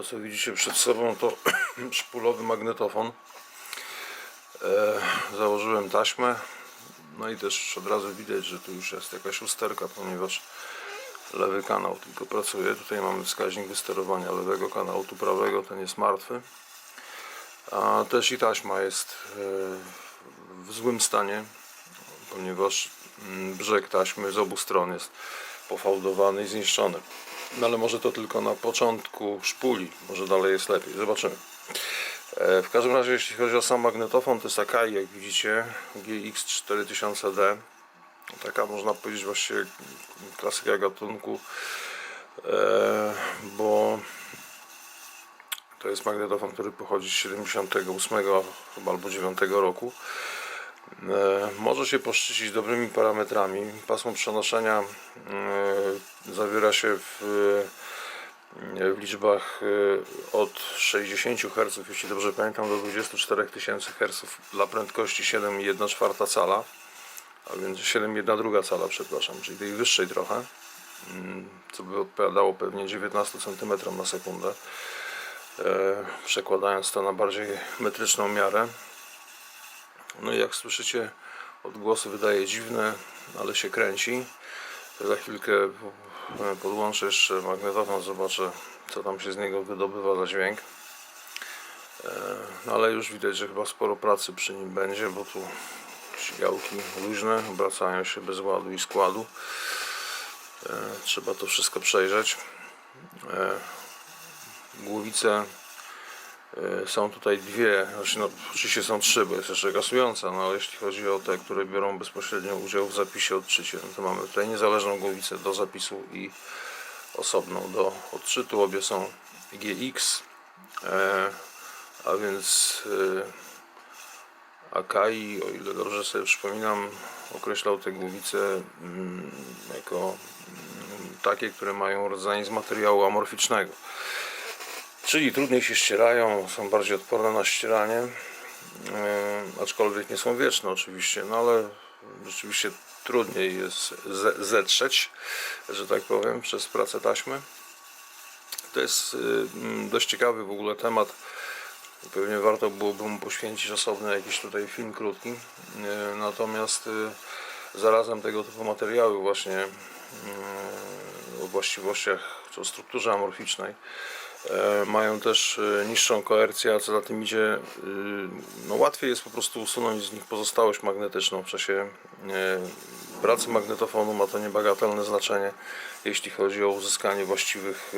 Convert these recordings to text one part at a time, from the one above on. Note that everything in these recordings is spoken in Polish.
To co widzicie przed sobą to szpulowy magnetofon. E, założyłem taśmę. No i też od razu widać, że tu już jest jakaś usterka, ponieważ lewy kanał tylko pracuje. Tutaj mamy wskaźnik wysterowania lewego kanału, tu prawego, ten jest martwy. A też i taśma jest e, w złym stanie, ponieważ mm, brzeg taśmy z obu stron jest pofałdowany i zniszczony. No ale może to tylko na początku szpuli, może dalej jest lepiej, zobaczymy. E, W każdym razie jeśli chodzi o sam magnetofon to jest Akai jak widzicie GX4000D taka można powiedzieć właściwie klasyka gatunku e, bo to jest magnetofon, który pochodzi z 78 chyba albo 9 roku może się poszczycić dobrymi parametrami. Pasmo przenoszenia e, zawiera się w, e, w liczbach e, od 60 Hz, jeśli dobrze pamiętam, do 24 tysięcy Hz dla prędkości 7,1 cala, a więc 7,1 cala, przepraszam, czyli tej wyższej trochę, mm, co by odpowiadało pewnie 19 cm na sekundę. E, Przekładając to na bardziej metryczną miarę, no i jak słyszycie, odgłosy wydaje dziwne, ale się kręci. Za chwilkę podłączę jeszcze magnetofon, zobaczę co tam się z niego wydobywa za dźwięk. E, No ale już widać, że chyba sporo pracy przy nim będzie, bo tu ścigałki luźne, obracają się bez ładu i składu. E, Trzeba to wszystko przejrzeć. E, Głowice Są tutaj dwie, znaczy no, oczywiście są trzy, bo jest jeszcze gasująca, no ale jeśli chodzi o te, które biorą bezpośrednio udział w zapisie odczycie, no to mamy tutaj niezależną głowicę do zapisu i osobną do odczytu. Obie są GX, e, a więc e, Akai, o ile dobrze sobie przypominam, określał te głowice mm, jako mm, takie, które mają rodzaj z materiału amorficznego. Czyli trudniej się ścierają, są bardziej odporne na ścieranie, yy, aczkolwiek nie są wieczne oczywiście, no ale rzeczywiście trudniej jest ze- zetrzeć, że tak powiem, przez pracę taśmy. To jest mm, dość ciekawy w ogóle temat. Pewnie warto byłoby mu poświęcić osobny jakiś tutaj film krótki. Yy, Natomiast zarazem tego typu materiały właśnie o właściwościach czy o strukturze amorficznej e, mają też e, niższą koercję, a co za tym idzie, y, no łatwiej jest po prostu usunąć z nich pozostałość magnetyczną w czasie e, pracy magnetofonu. Ma to niebagatelne znaczenie, jeśli chodzi o uzyskanie właściwych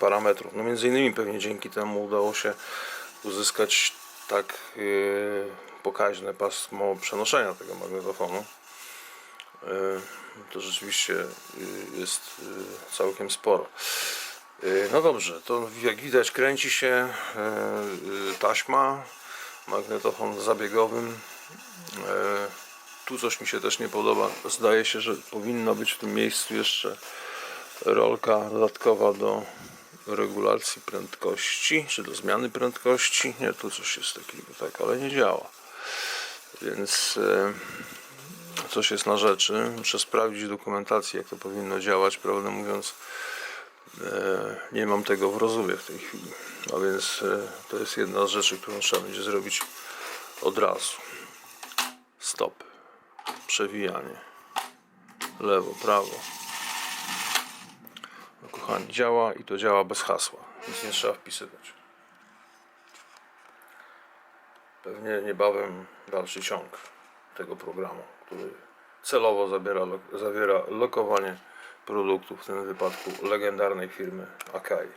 parametrów. No między innymi pewnie dzięki temu udało się uzyskać tak pokaźne pasmo przenoszenia tego magnetofonu. E, To rzeczywiście jest całkiem sporo. Y, No dobrze, to jak widać kręci się e, y, taśma, magnetofon zabiegowym. Tu coś mi się też nie podoba. Zdaje się, że powinna być w tym miejscu jeszcze rolka dodatkowa do regulacji prędkości, czy do zmiany prędkości. Nie, tu coś jest takiego, tak, ale nie działa. Więc coś jest na rzeczy. Muszę sprawdzić dokumentację, jak to powinno działać. Prawdę mówiąc, nie mam tego w rozumie w tej chwili. A więc e, to jest jedna z rzeczy, którą trzeba będzie zrobić od razu. Stop. Przewijanie. Lewo, prawo. No, kochani, działa i to działa bez hasła. Nic nie trzeba wpisywać. Pewnie niebawem dalszy ciąg tego programu, który celowo zabiera, lo- zawiera lokowanie produktów, w tym wypadku legendarnej firmy Akai.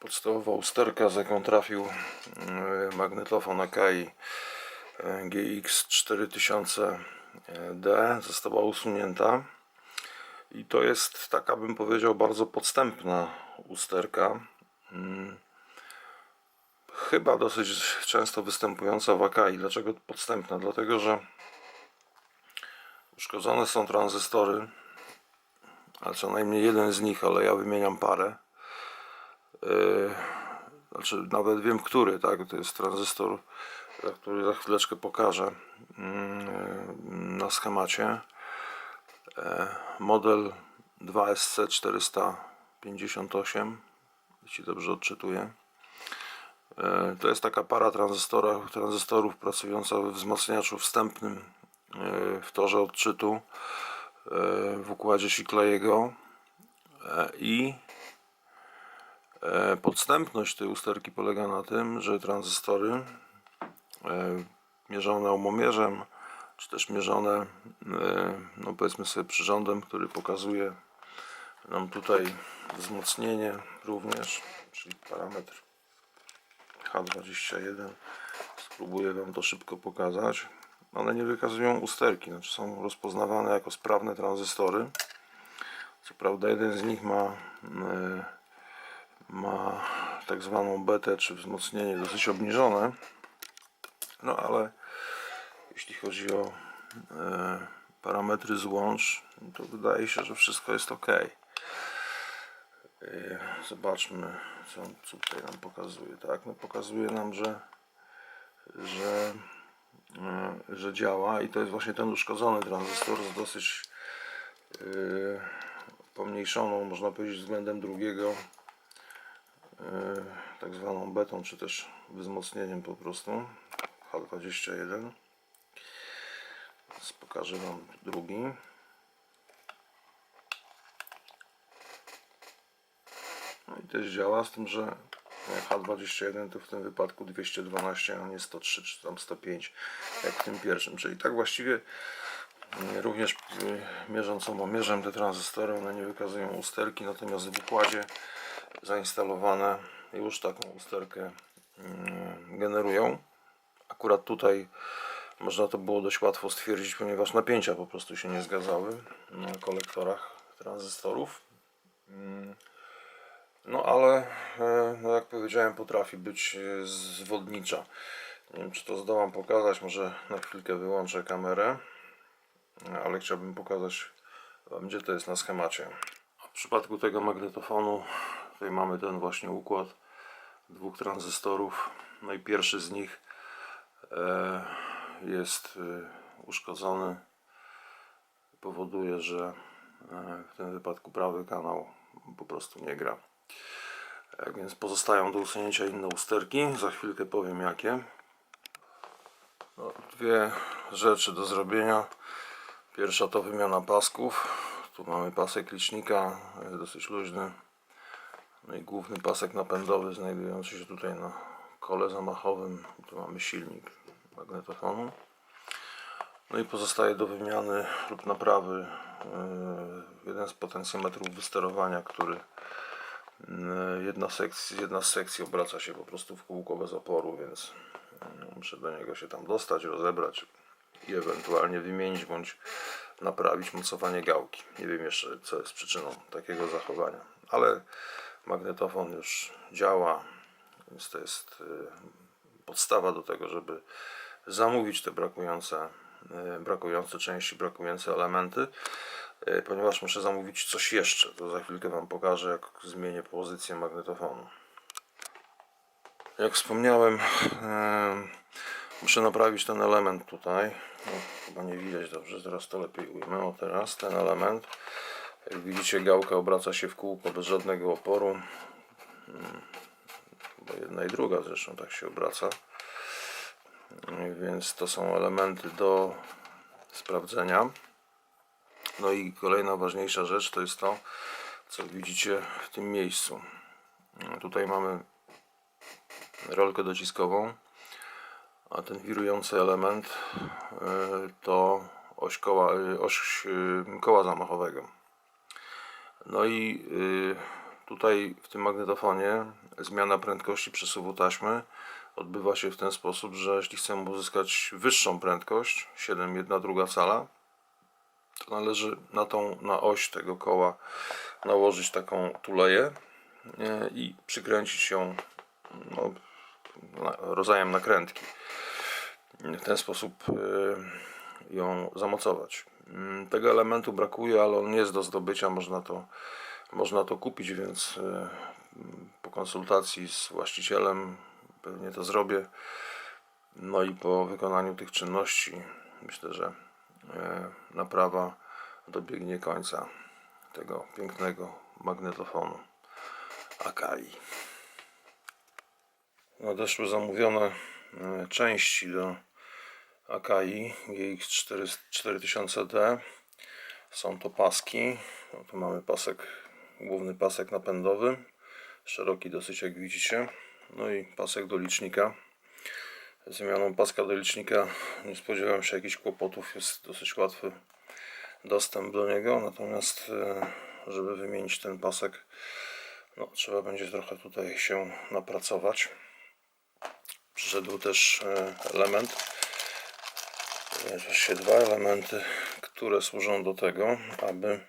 Podstawowa usterka, z jaką trafił e, magnetofon Akai e, GX4000D została usunięta. I to jest taka, bym powiedział, bardzo podstępna usterka. Mm. Chyba dosyć często występująca w Akai. Dlaczego podstępna? Dlatego, że uszkodzone są tranzystory, a co najmniej jeden z nich, ale ja wymieniam parę. Yy, znaczy nawet wiem, który, tak? To jest tranzystor, który za chwileczkę pokażę yy, na schemacie. E, model 2SC458 jeśli dobrze odczytuję. To jest taka para tranzystorów pracująca we wzmacniaczu wstępnym w torze odczytu w układzie Shikley'ego E, i e, podstępność tej usterki polega na tym, że tranzystory e, mierzone omomierzem, czy też mierzone, e, no powiedzmy sobie przyrządem, który pokazuje nam tutaj wzmocnienie również, czyli parametr H21. Spróbuję Wam to szybko pokazać. One nie wykazują usterki, znaczy są rozpoznawane jako sprawne tranzystory. Co prawda jeden z nich ma, e, ma tak zwaną betę, czy wzmocnienie dosyć obniżone. No ale jeśli chodzi o e, parametry złącz, to wydaje się, że wszystko jest ok. E, Zobaczmy, co tutaj nam pokazuje. Tak, no pokazuje nam, że, że, że działa i to jest właśnie ten uszkodzony tranzystor z dosyć e, pomniejszoną, można powiedzieć, względem drugiego e, tak zwaną betą, czy też wzmocnieniem po prostu H21 Teraz pokażę Wam drugi. No i też działa z tym, że H21 to w tym wypadku 212, a nie 103 czy tam 105 jak w tym pierwszym, czyli tak właściwie Mm, Również y, mierząc omomierzem te tranzystory, one nie wykazują usterki, natomiast w układzie zainstalowane już taką usterkę mm, generują. Akurat tutaj można to było dość łatwo stwierdzić, ponieważ napięcia po prostu się nie zgadzały na kolektorach tranzystorów. No ale, e, no jak powiedziałem, potrafi być e, zwodnicza. Nie wiem, czy to zdołam pokazać, może na chwilkę wyłączę kamerę ale chciałbym pokazać Wam, gdzie to jest na schemacie. W przypadku tego magnetofonu tutaj mamy ten właśnie układ dwóch tranzystorów. No i pierwszy z nich e, jest uszkodzony. Powoduje, że w tym wypadku prawy kanał po prostu nie gra. Tak więc pozostają do usunięcia inne usterki. Za chwilkę powiem jakie. No, dwie rzeczy do zrobienia. Pierwsza to wymiana pasków. Tu mamy pasek licznika, jest dosyć luźny. No i główny pasek napędowy znajdujący się tutaj na kole zamachowym. Tu mamy silnik magnetofonu. No i pozostaje do wymiany lub naprawy yy, jeden z potencjometrów wysterowania, który jedna, sekcja, jedna z sekcji obraca się po prostu w kółko bez oporu, więc yy, muszę do niego się tam dostać, rozebrać i ewentualnie wymienić bądź naprawić mocowanie gałki. Nie wiem jeszcze co jest przyczyną takiego zachowania, ale magnetofon już działa, więc to jest y, podstawa do tego, żeby zamówić te brakujące, y, brakujące części, brakujące elementy, ponieważ muszę zamówić coś jeszcze. To za chwilkę Wam pokażę, jak zmienię pozycję magnetofonu. Jak wspomniałem, muszę naprawić ten element tutaj. No, chyba nie widać dobrze, teraz to lepiej ujmę. O teraz ten element. Jak widzicie, gałka obraca się w kółko bez żadnego oporu. Hmm, Chyba jedna i druga zresztą tak się obraca. Więc to są elementy do sprawdzenia. No i kolejna ważniejsza rzecz to jest to, co widzicie w tym miejscu. Tutaj mamy rolkę dociskową, a ten wirujący element y, to oś koła, y, oś y, koła zamachowego. No i tutaj w tym magnetofonie zmiana prędkości przesuwu taśmy odbywa się w ten sposób, że jeśli chcemy uzyskać wyższą prędkość, 7,1 druga cala, to należy na tą na oś tego koła nałożyć taką tuleję i przykręcić ją no, rodzajem nakrętki. W ten sposób y, ją zamocować. Mm, Tego elementu brakuje, ale on jest do zdobycia, można to, można to kupić, więc y, po konsultacji z właścicielem pewnie to zrobię. No i po wykonaniu tych czynności myślę, że naprawa dobiegnie końca tego pięknego magnetofonu. Akai. Nadeszły zamówione e, części do Akai GX 4000D. Są to paski. No, tu mamy pasek, główny pasek napędowy. Szeroki dosyć jak widzicie. No i pasek do licznika. Zmianą paska do licznika nie spodziewałem się jakichś kłopotów. Jest dosyć łatwy dostęp do niego. Natomiast e, żeby wymienić ten pasek no, trzeba będzie trochę tutaj się napracować. Przyszedł też e, element, właściwie dwa elementy, które służą do tego, aby,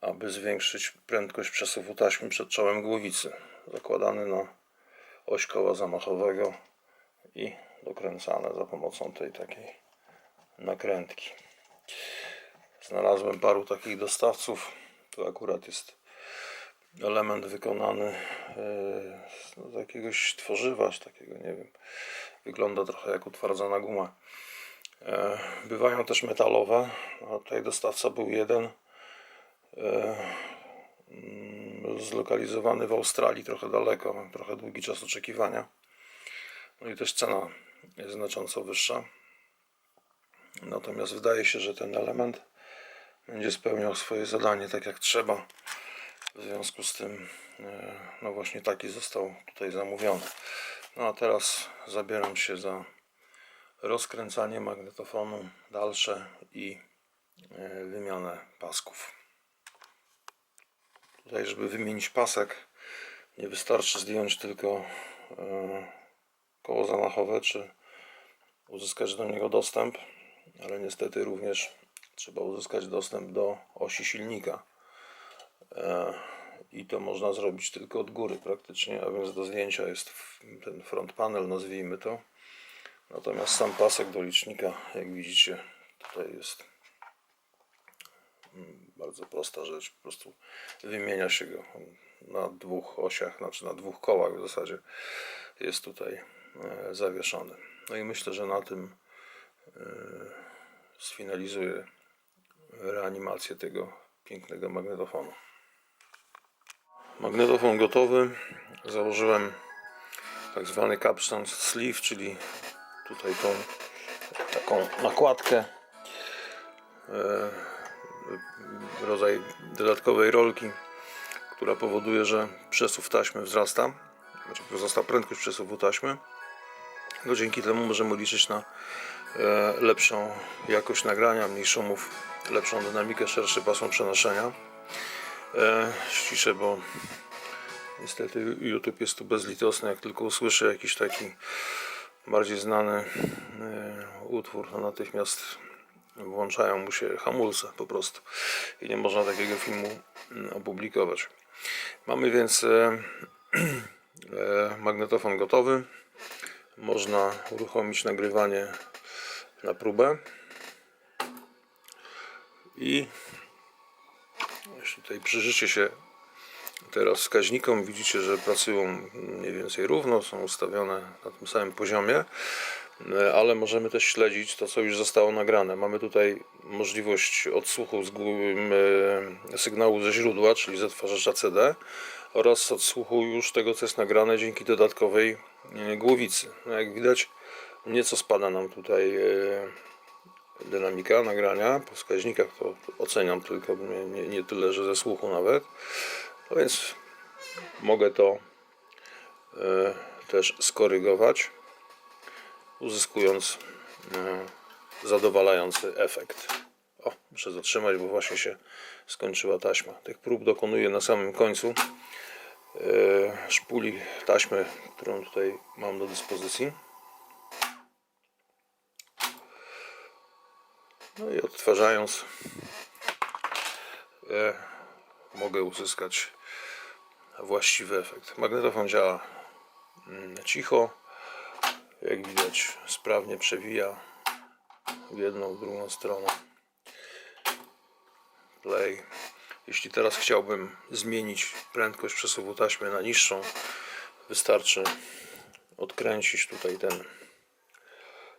aby zwiększyć prędkość przesuwu taśmy przed czołem głowicy. Zakładany na oś koła zamachowego i dokręcane za pomocą tej takiej nakrętki. Znalazłem paru takich dostawców. Tu akurat jest element wykonany e, z jakiegoś tworzywa, z takiego nie wiem. Wygląda trochę jak utwardzona guma. E, Bywają też metalowe, a tutaj dostawca był jeden. e, mm, Zlokalizowany w Australii, trochę daleko, trochę długi czas oczekiwania. No i też cena jest znacząco wyższa. Natomiast wydaje się, że ten element będzie spełniał swoje zadanie tak jak trzeba. W związku z tym, e, no właśnie taki został tutaj zamówiony. No a teraz zabieram się za rozkręcanie magnetofonu dalsze i e, wymianę pasków. Tutaj, żeby wymienić pasek, nie wystarczy zdjąć tylko e, koło zamachowe, czy uzyskać do niego dostęp, ale niestety również trzeba uzyskać dostęp do osi silnika. E, I to można zrobić tylko od góry praktycznie, a więc do zdjęcia jest ten front panel, nazwijmy to. Natomiast sam pasek do licznika, jak widzicie, tutaj jest mm, bardzo prosta rzecz. Po prostu wymienia się go na dwóch osiach, znaczy na dwóch kołach w zasadzie jest tutaj zawieszony. No i myślę, że na tym e, sfinalizuję reanimację tego pięknego magnetofonu. Magnetofon gotowy. Założyłem tak zwany sleeve, czyli tutaj tą taką nakładkę. E, rodzaj dodatkowej rolki, która powoduje, że przesuw taśmy wzrasta, znaczy wzrasta prędkość przesuwu taśmy. No dzięki temu możemy liczyć na e, lepszą jakość nagrania, mniej szumów, lepszą dynamikę, szerszy pasmo przenoszenia. E, ściszę, bo niestety YouTube jest tu bezlitosny. Jak tylko usłyszę jakiś taki bardziej znany e, utwór, to natychmiast włączają mu się hamulce po prostu i nie można takiego filmu opublikować. Mamy więc magnetofon gotowy. Można uruchomić nagrywanie na próbę. I jeśli tutaj przyjrzycie się teraz wskaźnikom, widzicie, że pracują mniej więcej równo, są ustawione na tym samym poziomie, ale możemy też śledzić to, co już zostało nagrane. Mamy tutaj możliwość odsłuchu e, sygnału ze źródła, czyli z odtwarzacza CD oraz odsłuchu już tego, co jest nagrane dzięki dodatkowej e, głowicy. No jak widać, nieco spada nam tutaj e, dynamika nagrania. Po wskaźnikach to oceniam tylko, nie, nie, nie tyle, że ze słuchu nawet. No więc mogę to e, też skorygować, uzyskując zadowalający efekt. O, muszę zatrzymać, bo właśnie się skończyła taśma. Tych prób dokonuję na samym końcu e, szpuli taśmy, którą tutaj mam do dyspozycji. No i odtwarzając e, mogę uzyskać właściwy efekt. Magnetofon działa mm, cicho, jak widać sprawnie przewija w jedną, w drugą stronę. Play. Jeśli teraz chciałbym zmienić prędkość przesuwu taśmy na niższą, wystarczy odkręcić tutaj ten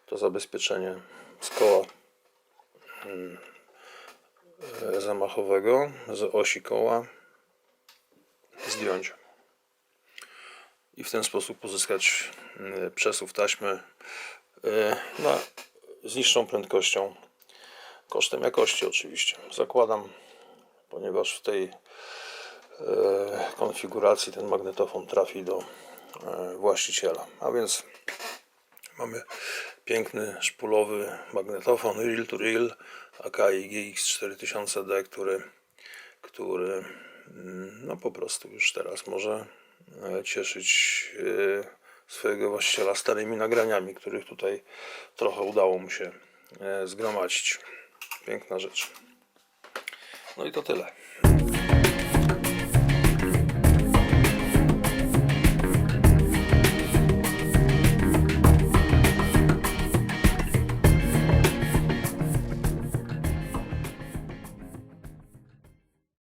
to zabezpieczenie z koła e, zamachowego z osi koła zdjąć i w ten sposób pozyskać y, przesuw taśmy y, na, z niższą prędkością, kosztem jakości oczywiście. Zakładam, ponieważ w tej e, konfiguracji ten magnetofon trafi do e, właściciela. A więc mamy piękny szpulowy magnetofon reel to reel Akai GX4000D, który, który mm, no po prostu już teraz może e, cieszyć swojego właściciela starymi nagraniami, których tutaj trochę udało mu się zgromadzić. Piękna rzecz. No i to tyle.